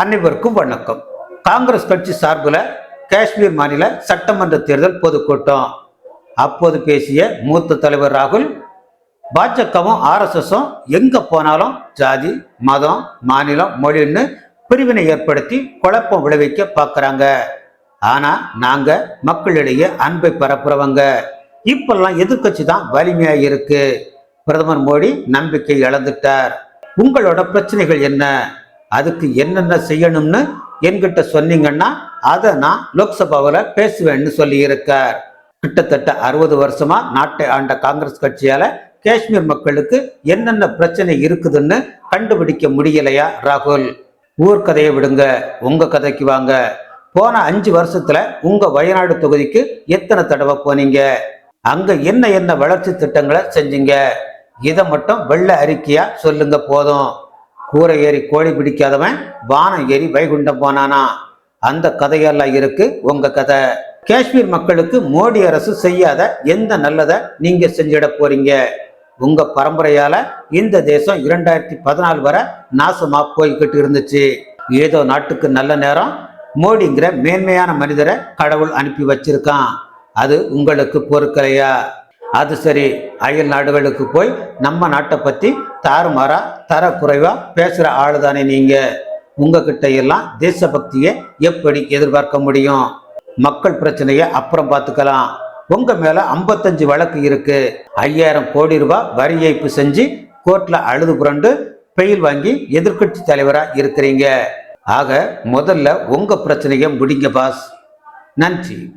அனைவருக்கும் வணக்கம். காங்கிரஸ் கட்சி சார்பில் காஷ்மீர் மாநில சட்டமன்ற தேர்தல் பொதுக்கூட்டம். அப்போது பேசிய மூத்த தலைவர் ராகுல் பாஜகவும் ஆர்எஸ்எஸும் எங்க போனாலும் ஜாதி மதம் மாநிலம் மொழின்னு பிரிவினை ஏற்படுத்தி குழப்பம் விளைவிக்க பார்க்கறாங்க. ஆனா நாங்கள் மக்களிடையே அன்பை பரப்புறவங்க. இப்பெல்லாம் எதிர்க்கட்சி தான் வலிமையா இருக்கு. பிரதமர் மோடி நம்பிக்கை இழந்துட்டார். உங்களோட பிரச்சனைகள் என்ன? அதுக்கு என்னென்ன செய்யணும்னு என்கிட்ட சொன்னீங்கன்னா அதை நான் லோக்சபாவில் பேசுவேன்னு சொல்லியிருக்கார். கிட்டத்தட்ட அறுபது வருஷமா நாட்டை ஆண்ட காங்கிரஸ் கட்சியால காஷ்மீர் மக்களுக்கு என்னென்ன பிரச்சனை இருக்குதுன்னு கண்டுபிடிக்க முடியலையா ராகுல்? ஊர் கதையை விடுங்க உங்க கதைக்கு வாங்க. போன அஞ்சு வருஷத்துல உங்க வயநாடு தொகுதிக்கு எத்தனை தடவை போனீங்க? அங்க என்ன என்ன வளர்ச்சி திட்டங்களை செஞ்சீங்க? இதை மட்டும் வெள்ள அறிக்கையா சொல்லுங்க போதும். கூரை ஏறி கோழி பிடிக்காதவன் வானம் ஏறி வைகுண்டம் போனானா? அந்த கதையெல்லாம் இருக்கு உங்க கதை. காஷ்மீர் மக்களுக்கு மோடி அரசு செய்யாத எந்த நல்லதை நீங்க செஞ்சிட போறீங்க? உங்க பரம்பரையால இந்த தேசம் இரண்டாயிரத்தி பதினாலு வரை நாசமா போய்கிட்டு இருந்துச்சு. ஏதோ நாட்டுக்கு நல்ல நேரம் மோடிங்கிற மேன்மையான மனிதரை கடவுள் அனுப்பி வச்சிருக்கான். அது உங்களுக்கு பொறுக்கலையா? அது சரி அயல் நாடுகளுக்கு போய் நம்ம நாட்டை பற்றி தாறுமாறா தர பேசுகிற ஆள் ஆளுதானே நீங்கள் உங்ககிட்ட எல்லாம் தேசபக்தியை எப்படி எதிர்பார்க்க முடியும்? மக்கள் பிரச்சனையை அப்புறம் பார்த்துக்கலாம். உங்க மேல 55 வழக்கு இருக்கு. ஐயாயிரம் கோடி ரூபாய் வரி ஏய்ப்பு செஞ்சு கோர்ட்ல அழுது புரண்டு பெயில் வாங்கி எதிர்க்கட்சி தலைவரா இருக்கிறீங்க. ஆக முதல்ல உங்க பிரச்சனையை முடிங்க பாஸ். நன்றி.